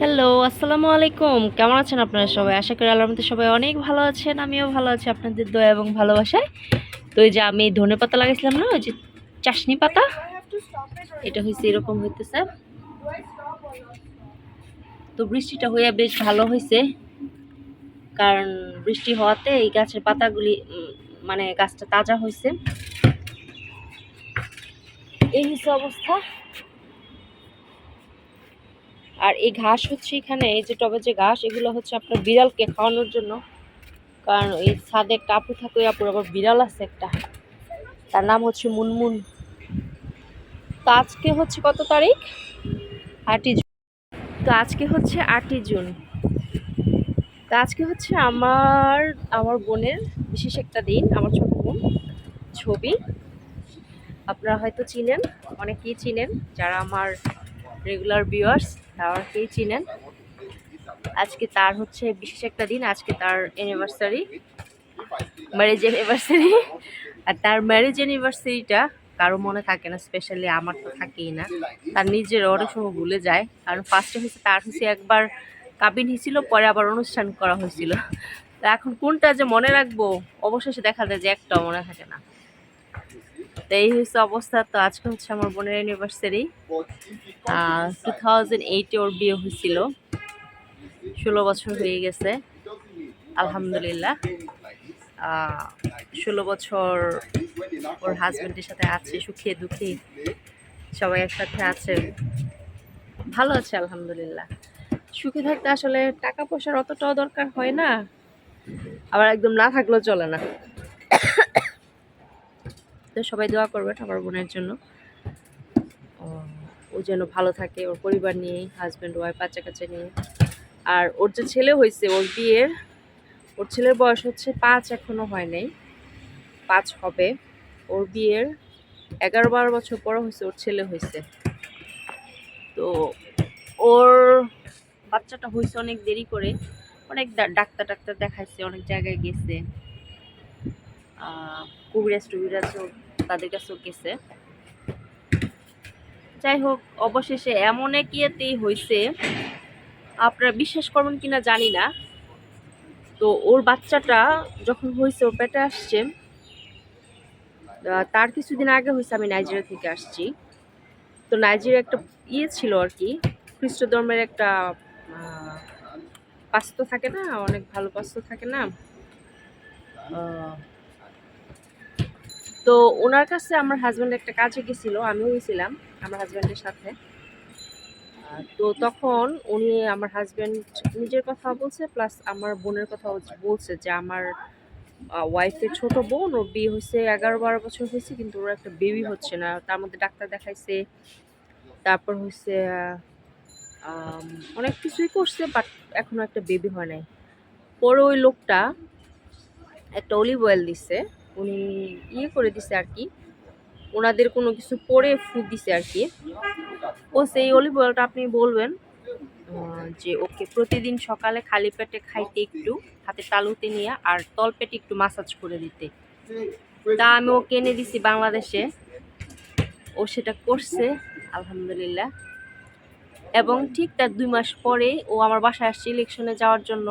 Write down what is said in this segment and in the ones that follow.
Hello আসসালামু আলাইকুম। কেমন আছেন আপনারা সবাই? আশা করি আল্লাহর সবাই অনেক ভালো আছেন, আমিও ভালো আছি আপনাদের দয়া এবং ভালোবাসায়। তো এই যে আমি ধনে পাতা লাগাইছিলাম না, ওই যে চাশনি পাতা? এটা হয়েছে এরকম হইতেছে। তো বৃষ্টিটা হইয়া বেশ ভালো হয়েছে কারণ বৃষ্টি হওয়াতে এই গাছের পাতাগুলি মানে গাছটা তাজা হয়েছে এই হচ্ছে অবস্থা। আর এই ঘাস হচ্ছে এখানে, এই যে টবে যে ঘাস, এগুলো হচ্ছে আপনার বিড়ালকে খাওয়ানোর জন্য। কারণ এই ছাদে একটা আপু থাকে আপুর আবার বিড়াল আছে একটা। তার নাম হচ্ছে মুনমুন। তো আজকে হচ্ছে কত তারিখ? আটই জুন। তো আজকে হচ্ছে আটই জুন। তো আজকে হচ্ছে আমার আমার বোনের বিশেষ একটা দিন, আমার ছোট বোন, ছবি। আপনারা হয়তো চিনেন, অনেকেই চিনেন, যারা আমার রেগুলার ভিউয়ার্স তারাকেই চিনেন। আজকে তার হচ্ছে বিশেষ একটা দিন, আজকে তার অ্যানিভার্সারি ম্যারেজ অ্যানিভার্সারি আর তার ম্যারেজ অ্যানিভার্সারিটা কারও মনে থাকে না স্পেশালি আমার তো থাকেই না। তার নিজের অনেক সময় ভুলে যায়। কারণ ফার্স্টে হয়েছে, তার হচ্ছে একবার কাবিন হয়েছিল, পরে আবার অনুষ্ঠান করা হয়েছিল। তা এখন কোনটা যে মনে রাখব, অবশেষে দেখা যায় যে একটাও মনে থাকে না। এই হচ্ছে অবস্থা। তো আজকে হচ্ছে আমার বোনের অ্যানিভার্সারি টু থাউজেন্ড এইটে ওর বিয়ে হয়েছিল ষোলো বছর হয়ে গেছে। আলহামদুলিল্লাহ। ষোলো বছর ওর হাজব্যান্ডের সাথে আছে, সুখে দুঃখে সবাই একসাথে আছে। ভালো আছে, আলহামদুলিল্লাহ। সুখে থাকতে আসলে টাকা পয়সার অতটাও দরকার হয় না। আবার একদম না থাকলেও চলে না। তো সবাই দোয়া করবেন আমার বোনের জন্য। ও যেন ভালো থাকে, ওর পরিবার নিয়ে হাজব্যান্ড ওয়াইফ বাচ্চা কাচ্চা নিয়ে। আর ওর যে ছেলে হয়েছে, ওর বিয়ের, ওর ছেলের বয়স হচ্ছে পাঁচ এখনও হয় নাই। পাঁচ হবে। ওর বিয়ের এগারো, বারো বছর পর হয়েছে, ওর ছেলে হয়েছে। তো ওর বাচ্চাটা হয়েছে অনেক দেরি করে, অনেক ডাক্তার ডাক্তার দেখাইছে, অনেক জায়গায় গেছে। কুবিরাজ টুবিরাজও তাদের কাছেও গেছে। যাই হোক, অবশেষে এমন এক ইয়েতেই হয়েছে আপনারা বিশ্বাস করবেন কিনা জানি না। তো ওর বাচ্চাটা যখন হয়েছে ওর পেটে আসছে তার কিছুদিন আগে হয়েছে আমি নাইজেরিয়া থেকে আসছি। তো নাইজেরিয়া একটা ইয়ে ছিল আর কি, খ্রিস্ট ধর্মের একটা পাস্ত থাকে না, অনেক ভালো পাস্ত থাকে না? তো ওনার কাছে আমার হাজব্যান্ড একটা কাজে গেছিল আমিও গেছিলাম আমার হাজব্যান্ডের সাথে। তো তখন উনি আমার হাজব্যান্ড নিজের কথা বলছে প্লাস আমার বোনের কথা বলছে যে আমার ওয়াইফের ছোট বোন ওর বিয়ে হয়েছে এগারো বারো বছর হয়েছে কিন্তু ওর একটা বেবি হচ্ছে না। তার মধ্যে ডাক্তার দেখাইছে তারপর আম, অনেক কিছুই করছে বাট এখনও একটা বেবি হয় নাই। পরে ওই লোকটা একটা অলিভ অয়েল দিছে উনি ইয়ে করে দিছে আর কি। ওনাদের কোনো কিছু পরে ফুড দিছে আর কি। ও সেই অলিভ অয়েলটা আপনি বলবেন যে ওকে প্রতিদিন সকালে খালি পেটে খাইতে একটু, হাতে তালুতে নিয়ে আর তল পেটে একটু মাসাজ করে দিতে। তা আমি ওকে এনে দিছি বাংলাদেশে। ও সেটা করছে, আলহামদুলিল্লাহ। এবং ঠিক তার দুই মাস পরে ও আমার বাসায় আসছে ইলেকশনে যাওয়ার জন্য।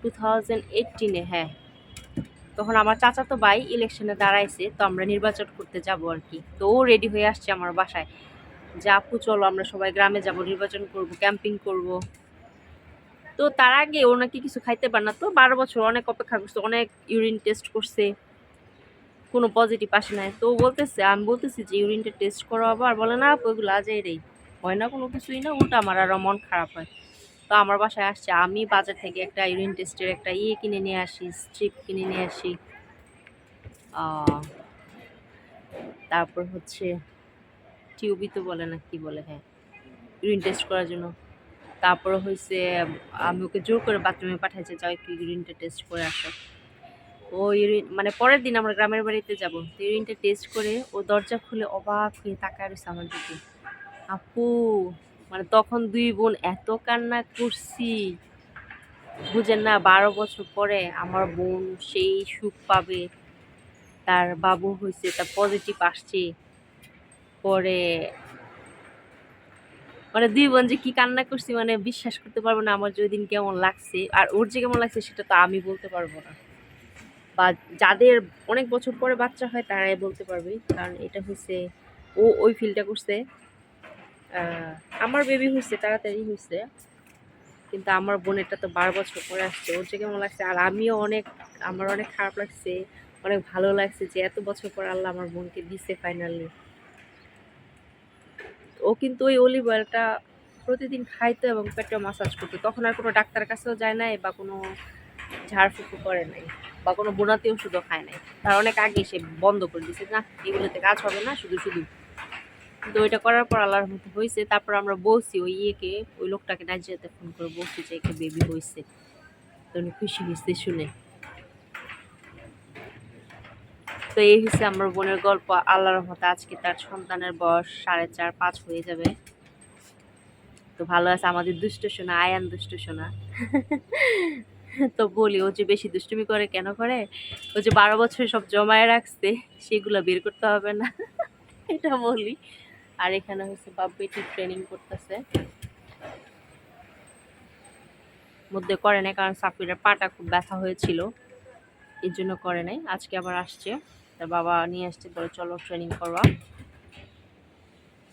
টু থাউজেন্ড এইটিনে হ্যাঁ। তখন আমার চাচা তো ভাই ইলেকশনে দাঁড়াইছে, তো আমরা নির্বাচন করতে যাব আর কি। তো ও রেডি হয়ে আসছে আমার বাসায়। যে, আপু, চলো, আমরা সবাই গ্রামে যাব, নির্বাচন করব ক্যাম্পিং করব। তো তার আগে ও নাকি কিছু খাইতে পারে না। তো বারো বছর অনেক অপেক্ষা করছে, অনেক ইউরিন টেস্ট করছে। কোনো পজিটিভ আসে নাই। তো বলতেছে, আমি বলতেছি যে ইউরিনটা টেস্ট করো আবার? বলে, না, আপু এগুলো আজ হয় না কোনো কিছুই না উল্টা আমার আরও মন খারাপ হয়। তো আমার বাসায় আসছে। আমি বাজার থেকে একটা ইউরিন টেস্টের একটা ইয়ে কিনে নিয়ে আসি, স্ট্রিপ কিনে নিয়ে আসি। তারপর হচ্ছে টিউবই তো বলে না, কি বলে হ্যাঁ ইউরিন টেস্ট করার জন্য। তারপর হয়েছে আমি ওকে জোর করে বাথরুমে পাঠাইছে, যাও একটু ইউরিনটা টেস্ট করে আসো। ও ইউরিন মানে পরের দিন আমরা গ্রামের বাড়িতে যাব, তো ইউরিনটা টেস্ট করে ও দরজা খুলে অবাক হয়ে তাকায় রয়েছে আমার দিকে। আপু মানে তখন দুই বোন এত কান্না করছি। বুঝেন না, বারো বছর পরে আমার বোন সেই সুখ পাবে, তার বাবু হয়েছে তার পজিটিভ আসছে। পরে মানে দুই বোন যে কি কান্না করছি মানে বিশ্বাস করতে পারব না আমার যে কেমন লাগছে। আর ওর যে কেমন লাগছে সেটা তো আমি বলতে পারব না। বা যাদের অনেক বছর পরে বাচ্চা হয় তারাই বলতে পারবে, কারণ এটা হচ্ছে ও ওই ফিলটা করছে। আমার বেবি হয়েছে, তাড়াতাড়ি হয়েছে। কিন্তু আমার বোনেরটা তো বারো বছর পরে আসছে, ওর যে কেমন লাগছে, আর আমিও অনেক, আমার অনেক খারাপ লাগছে, অনেক ভালো লাগছে যে এত বছর পর আল্লাহ আমার বোনকে দিছে ফাইনালি ও কিন্তু ওই অলিভ অয়েলটা প্রতিদিন খাইতো এবং পেটে মাসাজ করতো। তখন আর কোনো ডাক্তার কাছেও যায় নাই বা কোনো ঝাড়ফুঁকু করে নাই বা কোনো বোনাতি ওষুধও খায় নাই। তার অনেক আগে সে বন্ধ করে দিয়েছে, না, এগুলোতে কাজ হবে না, শুধু শুধু কিন্তু ওইটা করার পর আল্লাহর মতো হয়েছে তারপর আমরা বলছি, ওই ইয়েকে, ওই লোকটাকে নাইজেরিয়াতে ফোন করে বলছি যে একটা বেবি হয়েছে তো উনি খুশি হয়েছে শুনে। তো এই হচ্ছে আমার বোনের গল্প। আল্লাহর রহমতে আজকে তার সন্তানের বয়স সাড়ে চার, পাঁচ হয়ে যাবে। তো ভালো আছে, আমাদের দুষ্ট সোনা, আয়ান দুষ্ট সোনা। তো বলি, ও যে বেশি দুষ্টুমি করে কেন করে? ও যে বারো বছর সব জমায়ে রাখছে, সেগুলো বের করতে হবে না। এটা বলি। আর এখানে হচ্ছে বাব্বিটি ট্রেনিং করতেছে। মধ্যে করে নাই, কারণ সাফিরের পাটা খুব ব্যথা হয়েছিল। এর জন্য করে নাই, আজকে আবার আসছে। তার বাবা নিয়ে আসছে বলে চলো ট্রেনিং করবা।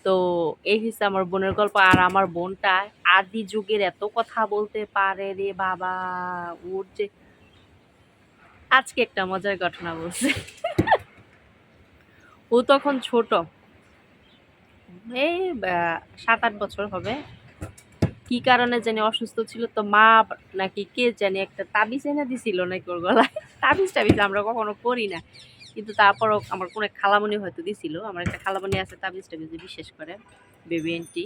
তো এই হচ্ছে আমার বোনের গল্প, আর আমার বোনটা আদি যুগের এত কথা বলতে পারে রে বাবা। ওর যে আজকে একটা মজার ঘটনা বলছে। ও তখন ছোট। এই সাত আট বছর হবে। কি কারণে জানি অসুস্থ ছিল তো মা নাকি কে জানি একটা তাবিজ এনে দিছিল নাকি ওর গলায়। তাবিজ টাবিজ আমরা কখনো করি না। কিন্তু তারপরও আমার কোনো এক খালামণি হয়তো দিছিল। আমার একটা খালামণি আছে তাবিজ টাবিজে বিশেষ করে, বেবি এন্টি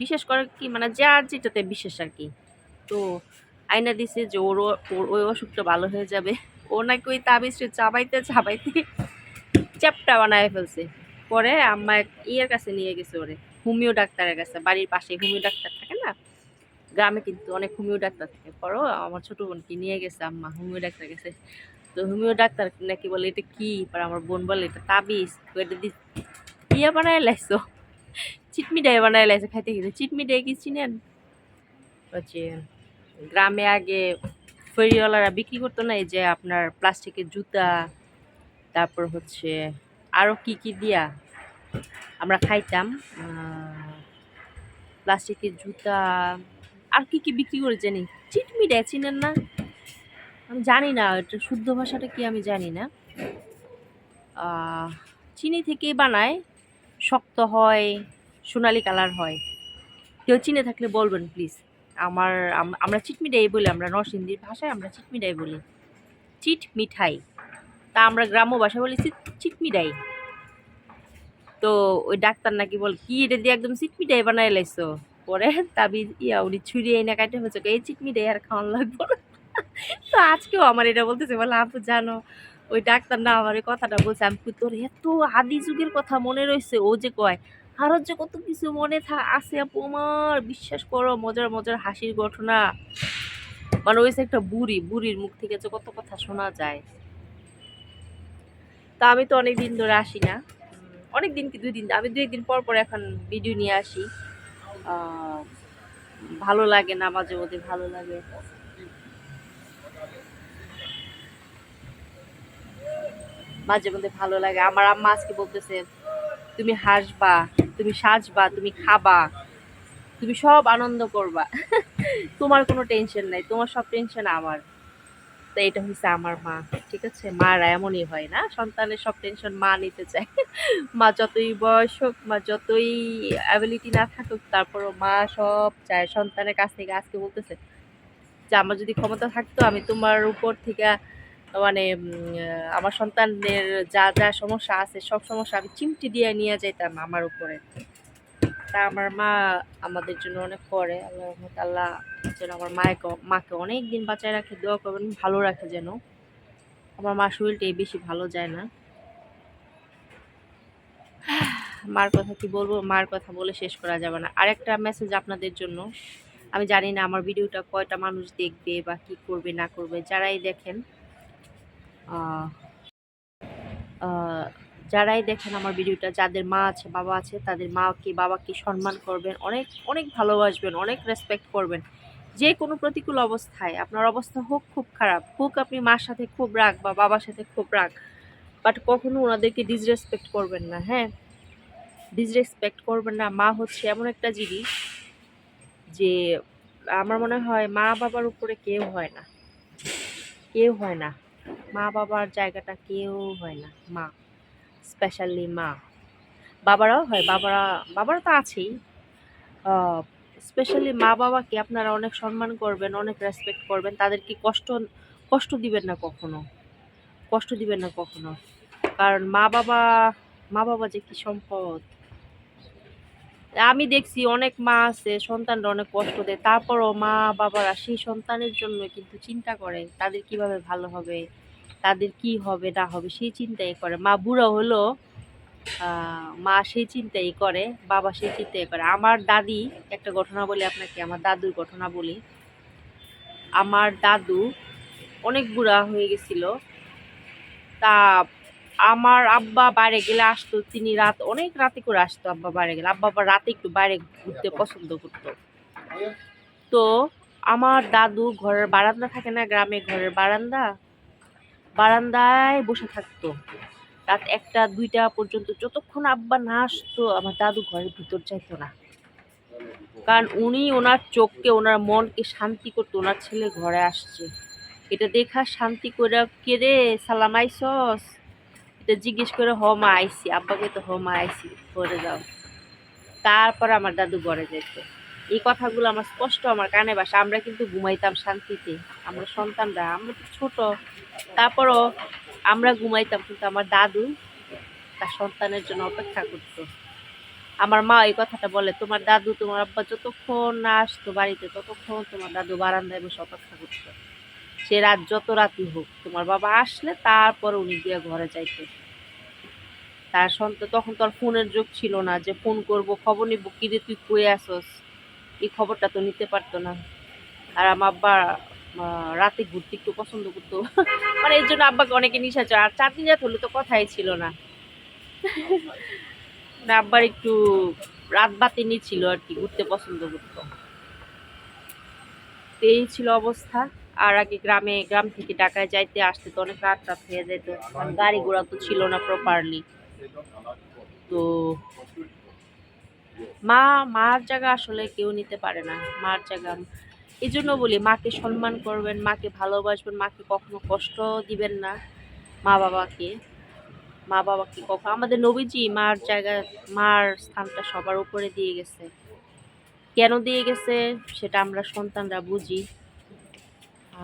বিশেষ করে কি মানে যার যেটাতে বিশেষ আর কি। তো আয়না দিছে যে ওর ওর, ওই অসুখটা ভালো হয়ে যাবে। ও নাকি ওই তাবিজটা চাবাইতে চাবাইতে চ্যাপটা বানায় ফেলছে। পরে আম্মা ইয়ের কাছে নিয়ে গেছে ওরে, হোমিও ডাক্তারের কাছে, বাড়ির পাশে হোমিও ডাক্তার থাকে না? গ্রামে কিন্তু অনেক হোমিও ডাক্তার থাকে। পরও আমার ছোট বোনকে নিয়ে গেছে আম্মা, হোমিও ডাক্তার কাছে। তো হোমিও ডাক্তার নাকি বলে, এটা কি? পর আমার বোন বলে, এটা তাবিজ। এটা দি ইয়ে বানায় লাইছো? চিটমিটাই বানায় লাইছো, খাইতে খেতে চিটমিটাই কি চিনেন? হচ্ছে গ্রামে আগে ফেরিওয়ালারা বিক্রি করতো না, এই যে আপনার প্লাস্টিকের জুতা, তারপর হচ্ছে আরও কি কি দিয়া আমরা খাইতাম প্লাস্টিকের জুতা, আর কি কি বিক্রি করে জানি? চিটমিটাই চিনেন না? আমি জানি না, এটা শুদ্ধ ভাষাটা কি আমি জানি না। চিনি থেকেই বানায়, শক্ত হয়, সোনালি কালার হয়। কেউ চিনে থাকলে বলবেন প্লিজ আমার, আম- আমরা চিটমিঠাই বলি, আমরা নরসিংদীর ভাষায় আমরা চিটমিঠাই বলি। চিট মিঠাই। তা আমরা গ্রাম্য ভাষায় বলি চিট চিটমিঠাই তো ওই ডাক্তার নাকি বল, কি এটা দিয়ে একদম চিটমিঠাই বানাই লাইছো? পরে তাবি ইয়া উনি ছুরিয়ে এনে কাটে হয়েছে এই চিটমিঠাই আর খাওয়ান লাগবো তো আজকেও আমার এটা বলতেছে, বলে, আপু, জানো, ওই ডাক্তার না আমার এই কথাটা বলছে। আমি তোর এত আদি যুগের কথা মনে রয়েছে ও যে কয়, আরও যে কত কিছু মনে থা, আছে আপু আমার, বিশ্বাস করো, মজার মজার হাসির ঘটনা। মানে ওই একটা বুড়ি, বুড়ির মুখ থেকে যে কত কথা শোনা যায়। তা আমি তো অনেক দিন ধরে আসি না। অনেক দিন কি দুই দিন আমি দুই দিন পর পর এখন ভিডিও নিয়ে আসি। ভালো লাগে না, মাঝে মধ্যে ভালো লাগে। মাঝে মধ্যে ভালো লাগে। আমার আম্মা আজকে বলতেছে, তুমি হাসবা, তুমি সাজবা, তুমি খাবা, তুমি সব আনন্দ করবা। তোমার কোনো টেনশন নাই, তোমার সব টেনশন আমার। তো এটা হচ্ছে আমার মা, ঠিক আছে? মারা এমনই হয় না। সন্তানের সব টেনশন মা নিতে চায়। মা যতই বয়স হোক, মা যতই অ্যাবিলিটি না থাকুক, তারপরও মা সব চায়। সন্তানের কাছ থেকে আজকে বলতেছে যে, আমার যদি ক্ষমতা থাকতো, আমি তোমার উপর থেকে মানে আমার সন্তানের যা যা সমস্যা আছে, সব সমস্যা আমি চিমটি দিয়ে নিয়ে যাইতাম আমার উপরে। তা আমার মা আমাদের জন্য অনেক করে। আল্লাহ আল্লাহ যেন আমার মাকে মাকে অনেক দিন বাঁচায় রাখে, দোয়া করবেন, ভালো রাখে যেন। আমার মা শরীরটা এই বেশি ভালো যায় না। মার কথা কি বলব? মার কথা বলে শেষ করা যাবে না। আরেকটা মেসেজ আপনাদের জন্য। আমি জানি না আমার ভিডিওটা কয়টা মানুষ দেখবে বা কি করবে, না করবে। যারাই দেখেন যারাই দেখেন আমার ভিডিওটা, যাদের মা আছে, বাবা আছে, তাদের মাকে, বাবাকে সম্মান করবেন, অনেক অনেক ভালোবাসবেন, অনেক রেসপেক্ট করবেন। যে কোনো প্রতিকূল অবস্থায় আপনার অবস্থা হোক খুব খারাপ, হোক আপনি মার সাথে খুব রাগ বা বাবার সাথে খুব রাগ বাট কখনো ওনাদেরকে ডিসরেসপেক্ট করবেন না হ্যাঁ? ডিসরেসপেক্ট করবেন না। মা হচ্ছে এমন একটা জিনিস যে আমার মনে হয় মা বাবার উপরে কেউ হয় না। কেউ হয় না। মা বাবার জায়গাটা কেউ হয় না। মা। স্পেশালি মা। বাবারাও হয়, বাবারা বাবারা তো আছেই। স্পেশালি মা বাবাকে আপনারা অনেক সম্মান করবেন, অনেক রেসপেক্ট করবেন। তাদেরকে কষ্ট কষ্ট দিবেন না কখনো। কষ্ট দিবেন না কখনো। কারণ মা বাবা মা বাবা যে কি সম্পদ। আমি দেখছি অনেক মা আছে, সন্তানরা অনেক কষ্ট দেয়। তারপরও মা বাবারা সেই সন্তানের জন্য কিন্তু চিন্তা করে, তাদের কীভাবে ভালো হবে। তাদের কি হবে, না হবে, সেই চিন্তাই করে। মা বুড়ো হলো মা সেই চিন্তাই করে, বাবা সেই চিন্তাই করে। আমার দাদি, একটা ঘটনা বলি আপনাকে, আমার দাদুর ঘটনা বলি। আমার দাদু অনেক বুড়া হয়ে গেছিল। তা আমার আব্বা বাইরে গেলে আসতো, তিনি রাত, অনেক রাতে করে আসতো আব্বা বাইরে গেলে। আব্বা আবার রাতে একটু বাইরে ঘুরতে পছন্দ করতো। তো আমার দাদু ঘরের বারান্দা থাকে না, গ্রামে ঘরের বারান্দা বারান্দায় বসে থাকতো। রাত একটা, দুইটা পর্যন্ত যতক্ষণ আব্বা না আসতো, আমার দাদু ঘরের ভিতর যাইতো না। কারণ উনি ওনার চোখকে, ওনার মনকে শান্তি করতো, ওনার ছেলে ঘরে আসছে। এটা দেখা শান্তি করে কেড়ে সালাম আইসস? এটা জিজ্ঞেস করে হ মা, আইসি। আব্বাকে তো, হ মা, আইসি ঘরে যাও। তারপর আমার দাদু ঘরে যেত এই কথাগুলো আমার স্পষ্ট আমার কানে বাসা আমরা কিন্তু ঘুমাইতাম শান্তিতে। আমরা সন্তানরা, আমরা তো ছোট। তারপরও আমরা ঘুমাইতাম কিন্তু আমার দাদু তার সন্তানের জন্য অপেক্ষা করতো। আমার মা এই কথাটা বলে, তোমার দাদু, তোমার আব্বা যতক্ষণ না আসতো বাড়িতে, ততক্ষণ তোমার দাদু বারান্দায় বসে অপেক্ষা করতো। সে রাত যত রাতই হোক, তোমার বাবা আসলে তারপর উনি গিয়ে ঘরে যাইতো। তার সন্তান, তখন তো আর ফোনের যুগ ছিল না যে, ফোন করব, খবর নিব, কি রে, তুই কয়ে আসস? এই খবরটা তো নিতে পারতো না। আর আমার আব্বা রাতে ঘুরতে একটু পছন্দ করতো। মানে এর জন্য আব্বাকে অনেকে নিশাচর আর চার দিন রাত হলে তো কথাই ছিল না। মানে আব্বার একটু রাত বাতিনি ছিল আর কি, ঘুরতে পছন্দ করতো। এই ছিল অবস্থা। আর আগে গ্রামে, গ্রাম থেকে ঢাকায় যাইতে আসতে তো অনেক রাত রাত হয়ে যেত। গাড়ি ঘোড়া তো ছিল না প্রপারলি তো মা, মার জায়গা আসলে কেউ নিতে পারে না, মার জায়গা। এই জন্য বলি, মাকে সম্মান করবেন, মাকে ভালোবাসবেন, মাকে কখনো কষ্ট দিবেন না মা বাবাকে। মা বাবাকে কখনো, আমাদের নবীজি মার জায়গা, মার স্থানটা সবার উপরে দিয়ে গেছে। কেন দিয়ে গেছে সেটা আমরা সন্তানরা বুঝি।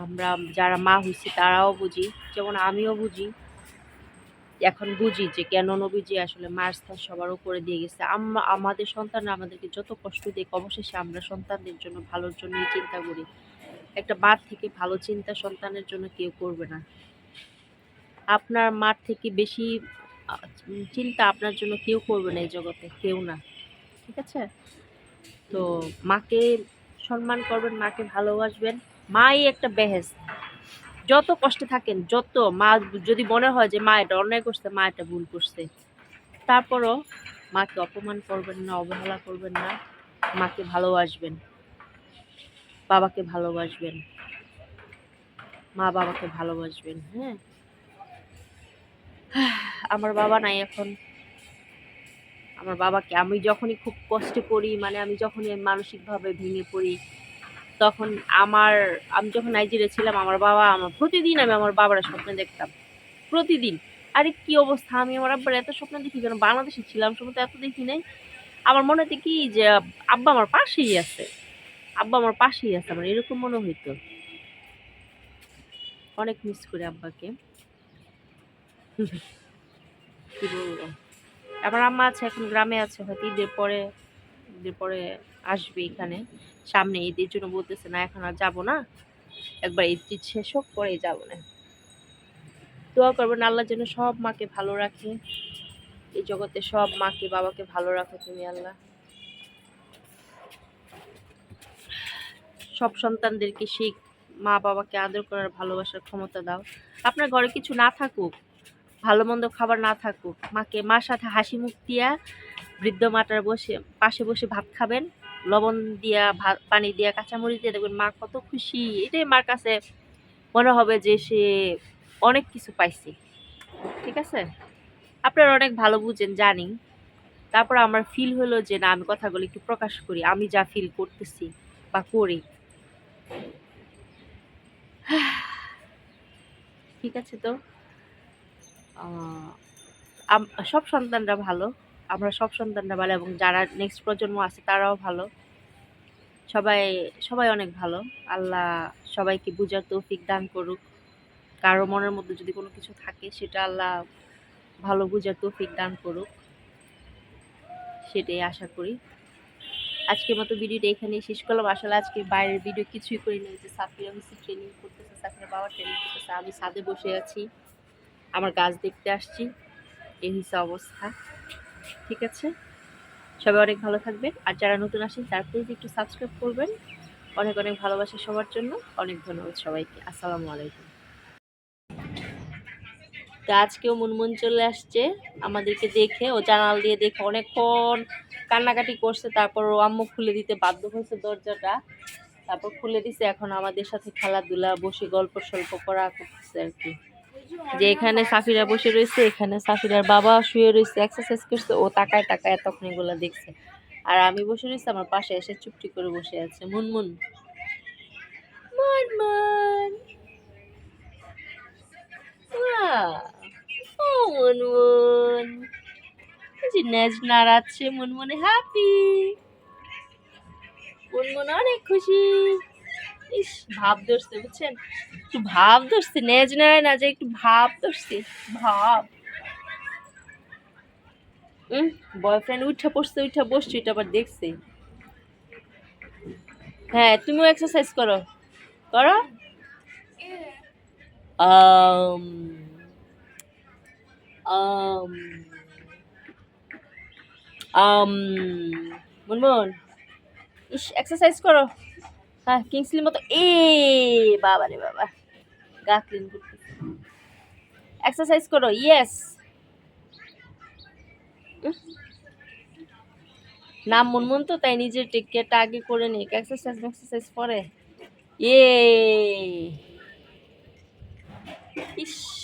আমরা যারা মা হয়েছি তারাও বুঝি, যেমন আমিও বুঝি। এখন বুঝি যে কেন নবীজি আসলে মার স্থান সবার উপরে দিয়ে গেছে। আমরা আমাদের সন্তানরা আমাদেরকে যত কষ্ট দিক, অবশেষে আমরা সন্তানদের জন্য ভালোর জন্যই চিন্তা করি। একটা মার থেকে ভালো চিন্তা সন্তানের জন্য কেউ করবে না। আপনার মার থেকে বেশি চিন্তা আপনার জন্য কেউ করবে না এই জগতে, কেউ না। ঠিক আছে? তো মাকে সম্মান করবেন, মাকে ভালোবাসবেন। মাই একটা বেহেস যত কষ্টে থাকেন, যত মা যদি মনে হয় যে মা এটা অন্যায় করছে, মা এটা ভুল করছে, তারপরও মাকে অপমান করবেন না, অবহেলা করবেন না, মাকে ভালোবাসবেন, বাবাকে ভালোবাসবেন, মা বাবাকে ভালোবাসবেন হ্যাঁ? আমার বাবা নাই এখন। আমার বাবাকে আমি যখনই খুব কষ্টে পড়ি মানে আমি যখনই মানসিকভাবে ভেঙে পড়ি তখন আমার, আমি যখন নাইজেরিয়া ছিলাম, আমার বাবা, আমার প্রতিদিন আমি আমার বাবার স্বপ্নে দেখতাম। প্রতিদিন। আরে কি অবস্থা, আমি আমার আব্বার এত স্বপ্ন দেখি কেন বাংলাদেশে ছিলাম সময় তো এত দেখি নাই। আমার মনে হতো কি যে আব্বা আমার পাশেই আছে। আব্বা আমার পাশেই আছে, আমার এরকম মনে হইতো। অনেক মিস করি আব্বাকে। আমার আম্মা আছে, এখন গ্রামে আছে, হয়তো ঈদের পরে ঈদের পরে আসবে এখানে। সামনে ঈদের জন্য বলতেছে না, এখন আর যাব না। একবার ঈদ শেষ হোক পরেই যাব না। দোয়া করবেন আল্লাহ যেন সব মাকে ভালো রাখে। এই জগতে সব মাকে, বাবাকে ভালো রাখো তুমি আল্লাহ। সব সন্তানদেরকে শিখ, মা বাবাকে আদর করার ভালোবাসার ক্ষমতা দাও। আপনার ঘরে কিছু না থাকুক, ভালো মন্দ খাবার না থাকুক, মাকে মার সাথে হাসি মুখ দিয়া বৃদ্ধ মাটার বসে, পাশে বসে ভাত খাবেন। লবণ দিয়া ভাত পানি দিয়া, কাঁচামরিচ দিয়ে, দেখবেন মা কত খুশি। এটাই মার কাছে মনে হবে যে সে অনেক কিছু পাইছে। ঠিক আছে? আপনারা অনেক ভালো বুঝেন জানি তারপর আমার ফিল হলো যে না, আমি কথাগুলো একটু প্রকাশ করি। আমি যা ফিল করতেছি বা করি। ঠিক আছে তো? সব সন্তানরা ভালো। আমরা সব সন্তানরা ভালো এবং যারা নেক্সট প্রজন্ম আছে তারাও ভালো। সবাই সবাই অনেক ভালো। আল্লাহ সবাইকে বুঝার তৌফিক দান করুক। কারও মনের মধ্যে যদি কোনো কিছু থাকে, সেটা আল্লাহ ভালো বুঝার তৌফিক দান করুক। সেটাই আশা করি। আজকের মতো ভিডিওটা এখানেই শেষ করলাম। আসলে আজকে বাইরের ভিডিও কিছুই করি না যে সাফিরা হচ্ছে ট্রেনিং করতেছে সাফিরা বাবা ট্রেনিং করতেছে, আমি ছাদে বসে আছি। আমার গাছ দেখতে আসছি। এই হচ্ছে অবস্থা। ঠিক আছে? সবাই অনেক ভালো থাকবেন। আর যারা নতুন আসেন, তার প্লিজ একটু সাবস্ক্রাইব করবেন। অনেক অনেক ভালোবাসা সবার জন্য। অনেক ধন্যবাদ সবাইকে। আসসালামু আলাইকুম। তো আজকেও মুনমুন চলে আসছে আমাদেরকে দেখে। ও জানাল দিয়ে দেখে অনেকক্ষণ কান্নাকাটি করছে। তারপর ও আম্মু খুলে দিতে বাধ্য হয়েছে দরজাটা। তারপর খুলে দিছে। এখন আমাদের সাথে খেলাধুলা, বসে গল্প সল্প করা করতেছে আর কি। যে এখানে সাফিরা বসে রয়েছে, এখানে সাফিরার বাবা শুয়ে রয়েছে এক্সারসাইজ করছে, ও তাকায় তাকায় তখন এগুলো দেখছে। আর আমি বসে রয়েছি, আমার পাশে এসে চুপটি করে বসে আছে মুনমুন। মুনমুন! যে নাড়াচ্ছে মুনমুনে হ্যাপি মুনমুন অনেক খুশি। ইস, ভাব ধরছে, বুঝছেন? একটু ভাব ধরছে, নেজ নেয় না যে একটু ভাব ধরছে, ভাব। বয়ফ্রেন্ড উঠা পড়ছে উঠা বসছে, এটা আবার দেখছে। হ্যাঁ তুমিও এক্সারসাইজ করো। করো? আম আম মুনমুন ইস এক্সারসাইজ করো। হ্যাঁ কিংসলির মতো, এ বাবা রে বাবা। গা ক্লিন করতে এক্সারসাইজ করো ইয়েস নাম মুনমুন তো, তাই নিজের টেক কেয়ারটা আগে করে নিক। এক্সারসাইজ এক্সারসাইজ পরে। ইয়ে ইস।